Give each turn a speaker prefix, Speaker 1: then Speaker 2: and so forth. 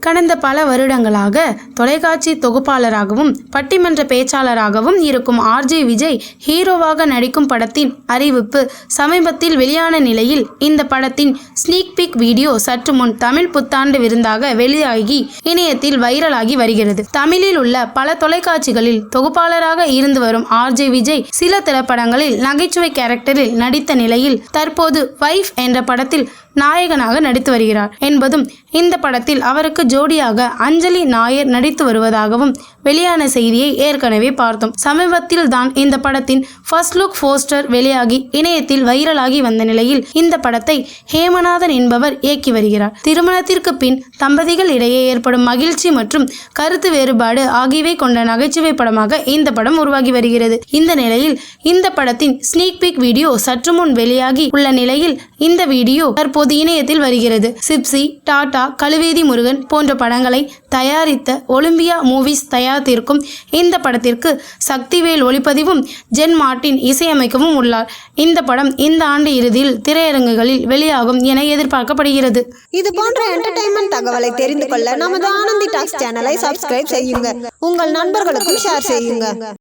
Speaker 1: கடந்த பல வருடங்களாக தொலைக்காட்சி தொகுப்பாளராகவும் பட்டிமன்ற பேச்சாளராகவும் இருக்கும் ஆர்ஜே விஜய் ஹீரோவாக நடிக்கும் படத்தின் அறிவிப்பு சமீபத்தில் வெளியான நிலையில் இந்த படத்தின் ஸ்னீக் பிக் வீடியோ சற்று முன் தமிழ் புத்தாண்டு விருந்தாக வெளியாகி இணையத்தில் வைரலாகி வருகிறது. தமிழில் உள்ள பல தொலைக்காட்சிகளில் தொகுப்பாளராக இருந்து வரும் ஆர்ஜே விஜய் சில திரைப்படங்களில் நகைச்சுவை கேரக்டரில் நடித்த நிலையில் தற்போது வைஃப் என்ற படத்தில் நாயகனாக நடித்து வருகிறார். என்பதும் இந்த படத்தில் அவருக்கு ஜோடியாக அஞ்சலி நாயர் நடித்து வருவதாகவும் வெளியான செய்தியை ஏற்கனவே பார்த்தோம். சமீபத்தில் தான் இந்த படத்தின் ஃபர்ஸ்ட் லுக் போஸ்டர் வெளியாகி இணையத்தில் வைரலாகி வந்த நிலையில் இந்த படத்தை ஹேமநாதன் என்பவர் இயக்கி வருகிறார். திருமணத்திற்கு பின் தம்பதிகள் இடையே ஏற்படும் மகிழ்ச்சி மற்றும் கருத்து வேறுபாடு ஆகியவை கொண்ட நகைச்சுவை படமாக இந்த படம் உருவாகி வருகிறது. இந்த நிலையில் இந்த படத்தின் ஸ்னீக் பிக் வீடியோ சற்று முன் வெளியாகி உள்ள நிலையில் இந்த வீடியோ தற்போது இணையத்தில் வருகிறது. சிப்சி டாடா கழுவேதி முருகன் போன்ற படங்களை தயாரித்த ஒலிம்பியா மூவிஸ் தயாரித்திருக்கும் இந்த படத்திற்கு சக்திவேல் ஒளிப்பதிவும் ஜென் மார்ட்டின் இசையமைக்கவும் உள்ளார். இந்த படம் இந்த ஆண்டு இறுதியில் திரையரங்குகளில் வெளியாகும் என எதிர்பார்க்கப்படுகிறது.
Speaker 2: இது போன்ற என்டர்டைன்மெண்ட் தகவலை தெரிந்து கொள்ள நமது ஆனந்தி டாக்ஸ் சேனலை சப்ஸ்கிரைப் செய்யுங்க. உங்கள் நண்பர்களுக்கும் ஷேர் செய்யுங்க.